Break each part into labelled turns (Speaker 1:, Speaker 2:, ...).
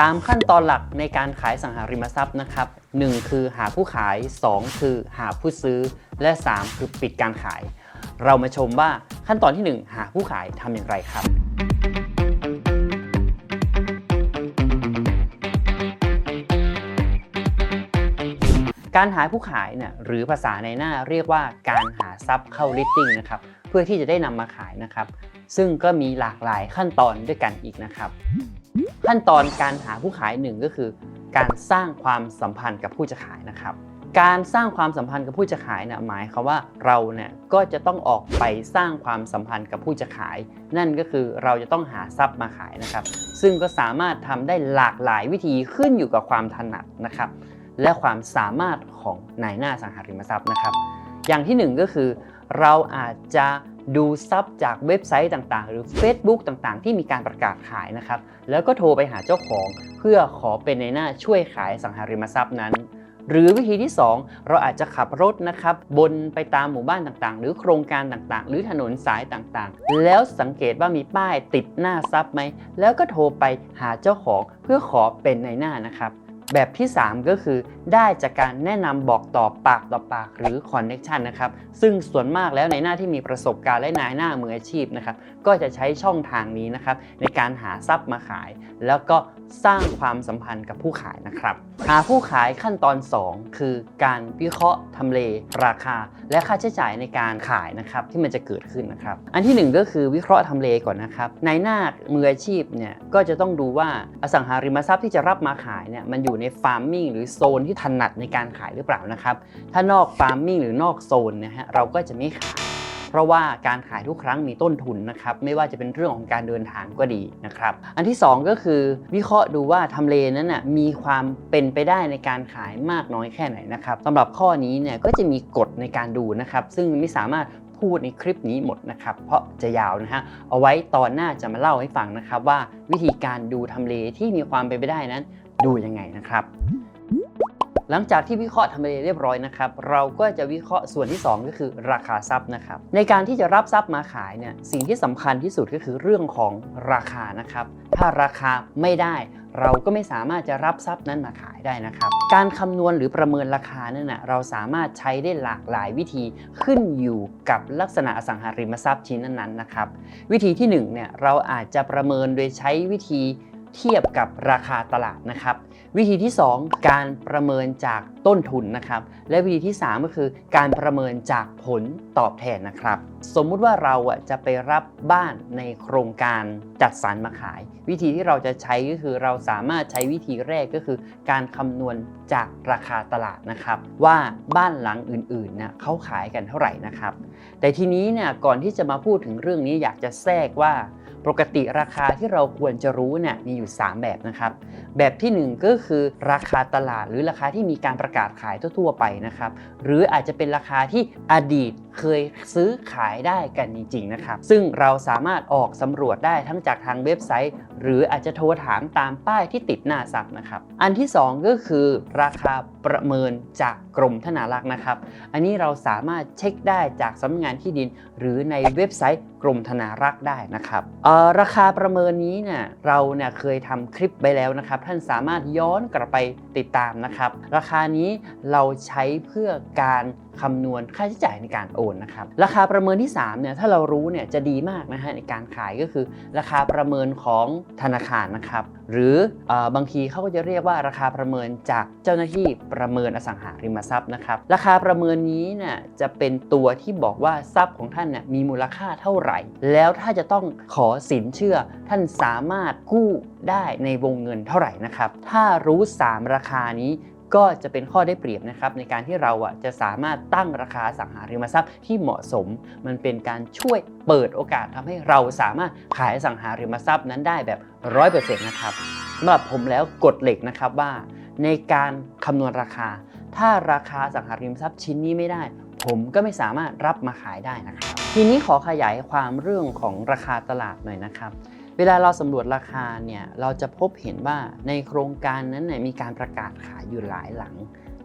Speaker 1: 3 ขั้นตอนหลักในการขายสังหาริมทรัพย์นะครับ 1 คือหาผู้ขาย 2 คือหาผู้ซื้อ และ 3 คือปิดการขาย เรามาชมว่าขั้นตอนที่ 1 หาผู้ขายทำอย่างไรครับ การหาผู้ขายเนี่ยหรือภาษาในหน้าเรียกว่าการหาทรัพย์เข้า listing นะครับเพื่อที่จะได้นำมาขายนะครับ ซึ่งก็มีหลากหลายขั้นตอนด้วยกันอีกนะครับ ขั้นตอนการหาผู้ขายหนึ่งก็คือ การสร้างความสัมพันธ์กับผู้จะขายนะครับ การสร้างความสัมพันธ์กับผู้จะขายเนี่ยหมายความว่าเราเนี่ยก็จะต้องออกไปสร้างความสัมพันธ์กับผู้จะขาย นั่นก็คือเราจะต้องหาทรัพย์มาขายนะครับ ซึ่งก็สามารถทำได้หลากหลายวิธีขึ้นอยู่กับความถนัดนะครับ และความสามารถของนายหน้าสังหาริมทรัพย์นะครับ อย่างที่หนึ่งก็คือเราอาจจะ ดูทรัพย์จากเว็บไซต์ต่างๆ หรือ Facebook ต่างๆ ที่มีการประกาศขายนะครับ แล้วก็โทรไปหาเจ้าของ เพื่อขอเป็นในหน้าช่วยขายสังหาริมทรัพย์นั้น หรือวิธีที่ 2 เราอาจจะขับรถนะครับ บนไปตามหมู่บ้านต่างๆ หรือโครงการต่างๆ หรือถนนสายต่างๆ แล้วสังเกตว่ามีป้ายติดหน้าทรัพย์ไหมแล้วก็โทรไปหาเจ้าของเพื่อขอเป็นในหน้านะครับ แบบที่ 3 ก็คือได้จากการแนะนำบอกต่อปากต่อปากหรือคอนเน็ชันนะครับซึ่งส่วนมากแล้วในหน้าที่มีประสบการณ์และนายหน้ามืออาชีพนะครับก็จะใช้ช่องทางนี้นะครับในการหาทรัพย์มาขาย แล้วก็ สร้างความสัมพันธ์กับผู้ขายนะครับ หาผู้ขายขั้นตอน 2 คือการวิเคราะห์ทำเล ราคา และค่าใช้จ่ายในการขายนะครับที่มันจะเกิดขึ้นนะครับ อันที่ 1 ก็คือวิเคราะห์ทำเลก่อนนะครับในหน้ามืออาชีพเนี่ยก็จะต้องดูว่าอสังหาริมทรัพย์ที่จะรับมาขายเนี่ยมันอยู่ในฟาร์มมิ่งหรือโซนที่ถนัดในการขายหรือเปล่านะครับถ้านอกฟาร์มมิ่งหรือนอกโซนนะฮะเราก็จะไม่ขาย เพราะว่าการขายทุกครั้งมีต้นทุนนะครับไม่ว่าจะเป็นเรื่องของการเดินทางก็ดีนะครับอันที่ 2 ก็คือวิเคราะห์ดูว่าทำเลนั้นนะมีความเป็นไปได้ในการขายมากน้อยแค่ไหนนะครับสำหรับข้อนี้เนี่ยก็จะมีกฎในการดูนะครับซึ่งไม่สามารถพูดในคลิปนี้หมดนะครับ เพราะจะยาวนะฮะ เอาไว้ตอนหน้าจะมาเล่าให้ฟังนะครับ ว่าวิธีการดูทำเลที่มีความเป็นไปได้นั้น ดูยังไงนะครับ หลังจากที่วิเคราะห์ทำเลเรียบร้อยนะครับ เราก็จะวิเคราะห์ส่วนที่ 2 ก็คือราคาทรัพย์นะครับ ในการที่จะรับทรัพย์มาขายเนี่ยสิ่งที่สำคัญที่สุดก็คือเรื่องของราคานะครับ ถ้าราคาไม่ได้เราก็ไม่สามารถจะรับทรัพย์นั้นมาขายได้นะครับ การคำนวณหรือประเมินราคานั่นนะเราสามารถใช้ได้หลากหลายวิธีขึ้นอยู่กับลักษณะอสังหาริมทรัพย์ชิ้นนั้นๆนะครับ วิธีที่1เนี่ยเราอาจจะประเมินโดยใช้วิธี เทียบกับราคาตลาดนะครับ วิธีที่ 2 การประเมินจากต้นทุนนะครับ และวิธีที่ 3 ก็คือ การประเมินจากผลตอบแทนนะครับ สมมุติว่าเราอะจะไปรับบ้านในโครงการจัดสรรมาขาย วิธีที่เราจะใช้ก็คือเราสามารถใช้วิธีแรกก็คือ การคำนวณจากราคาตลาดนะครับ ว่าบ้านหลังอื่นๆเนี่ยเขาขายกันเท่าไหร่นะครับ แต่ทีนี้เนี่ยก่อนที่จะมาพูดถึงเรื่องนี้อยากจะแทรกว่า ปกติราคาที่เราควรจะรู้เนี่ยมีอยู่ 3 แบบนะครับ แบบที่ 1 ก็คือราคาตลาดหรือราคาที่มีการประกาศขายทั่วๆไปนะครับ หรืออาจจะเป็นราคาที่อดีตเคยซื้อขายได้กันจริงๆนะครับ ซึ่งเราสามารถออกสำรวจได้ทั้งจากทางเว็บไซต์ หรืออาจจะโทรถามตามป้ายที่ติดหน้าซับนะครับ อันที่ 2 ก็คือราคาประเมินจากกรมธนารักษ์นะครับ อันนี้เราสามารถเช็คได้จากสำนักงานที่ดิน หรือในเว็บไซต์กรมธนารักษ์ได้นะครับเราคาประเมินนี้เนี่ยเราเนี่ยเคยทำคลิปไปแล้วนะครับ ท่านสามารถย้อนกลับไปติดตามนะครับ ราคานี้เราใช้เพื่อการคำนวณค่าใช้จ่ายในการโอนนะครับ ราคาประเมินที่3เนี่ยถ้าเรารู้เนี่ยจะดีมากนะฮะในการขายก็คือ ราคาประเมินของธนาคารนะครับ หรืออบางทีเขาก็จะเรียกว่าราคาประเมินจากเจ้าหน้าที่ประเมินอสังหาริมทรัพย์นะครับ ราคาประเมินนี้เนี่ยจะเป็นตัวที่บอกว่าทรัพย์ของท่านเนี่ยมีมูลค่าเท่าไหร่ แล้วถ้าจะต้องขอสินเชื่อท่านสามารถกู้ได้ในวงเงินเท่าไหร่นะครับ ถ้ารู้ 3 ราคานี้ ก็จะเป็นข้อได้เปรียบนะครับในการที่เราอะจะสามารถตั้งราคาสังหาริมทรัพย์ที่เหมาะสม มันเป็นการช่วยเปิดโอกาสทำให้เราสามารถขายสังหาริมทรัพย์นั้นได้แบบ100%นะครับสำหรับผมแล้วกฎเหล็กนะครับว่า ในการคำนวณราคา ถ้าราคาสังหาริมทรัพย์ชิ้นนี้ไม่ได้ ผมก็ไม่สามารถรับมาขายได้นะครับทีนี้ขอขยายความเรื่องของราคาตลาดหน่อยนะครับ เวลาเราสำรวจราคาเนี่ยเราจะพบเห็นว่าในโครงการนั้นเนี่ยมีการประกาศขายอยู่หลายหลัง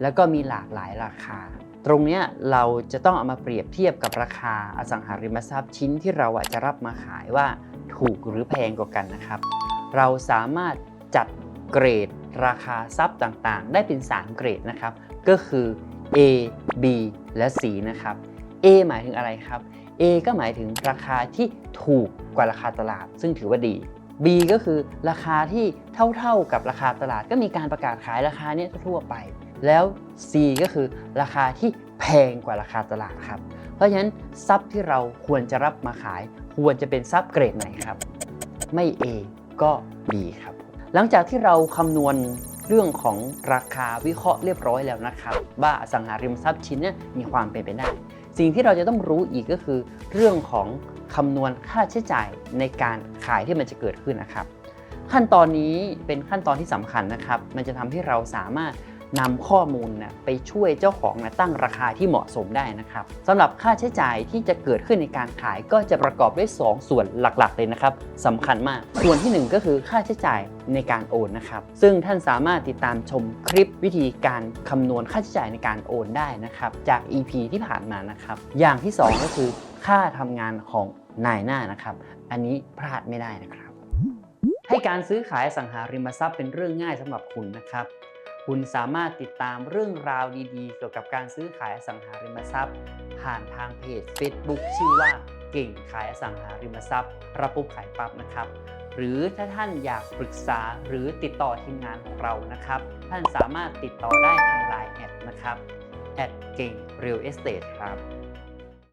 Speaker 1: แล้วก็มีหลากหลายราคา ตรงนี้เราจะต้องเอามาเปรียบเทียบกับราคาอสังหาริมทรัพย์ชิ้นที่เราจะรับมาขายว่าถูกหรือแพงกว่ากันนะครับ เราสามารถจัดเกรดราคาทรัพย์ต่างๆ ได้เป็น 3 เกรดนะครับ ก็คือ A B และ C นะครับ A หมายถึงอะไรครับ A ก็หมายถึงราคาที่ถูกกว่าราคาตลาด ซึ่งถือว่าดี B ก็คือราคาที่เท่าๆกับราคาตลาด ก็มีการประกาศขายราคาเนี้ยทั่วไป แล้ว C ก็คือราคาที่แพงกว่าราคาตลาดครับ เพราะฉะนั้นทรัพย์ที่เราควรจะรับมาขาย ควรจะเป็นทรัพย์เกรดไหนครับ ไม่ A ก็ B ครับ หลังจากที่เราคำนวณเรื่องของราคาวิเคราะห์เรียบร้อยแล้วนะครับว่าสังหาริมทรัพย์ชิ้นนี้มีความเป็นไปได้ สิ่งที่เราจะต้องรู้อีกก็คือเรื่องของคำนวณค่าใช้จ่ายในการขายที่มันจะเกิดขึ้นนะครับ ขั้นตอนนี้เป็นขั้นตอนที่สำคัญนะครับ มันจะทำให้เราสามารถ นำข้อมูลนะไปช่วยเจ้าของนะตั้งราคาที่เหมาะสมได้นะครับสำหรับค่าใช้จ่ายที่จะเกิดขึ้นในการขายก็จะประกอบด้วย 2 ส่วนหลักๆ เลยนะครับสำคัญมาก ส่วนทีหนึ่1 ก็คือค่าใช้จ่ายในการโอนนะครับ ซึ่งท่านสามารถติดตามชมคลิปวิธีการคำนวณค่าใช้จ่ายในการโอนได้นะครับ จาก EP ที่ผ่านมานะครับ อย่างที่ 2 ก็คือค่าทำงานของนายหน้านะครับ อันนี้พลาดไม่ได้นะครับ ให้การซื้อขายสังหาริมทรัพย์เป็นเรื่องง่ายสำหรับคุณนะครับ คุณสามารถติดตามเรื่องราวดีๆ เกี่ยวกับการซื้อขายอสังหาริมทรัพย์ ผ่านทางเพจ Facebook ชื่อว่าเก่งขายอสังหาริมทรัพย์รับปุ๊บขายปั๊บนะครับ หรือถ้าท่านอยากปรึกษาหรือติดต่อทีมงานของเรานะครับ ท่านสามารถติดต่อได้ทางไลน์แอดนะครับแอดเก่ง Real Estate ครับ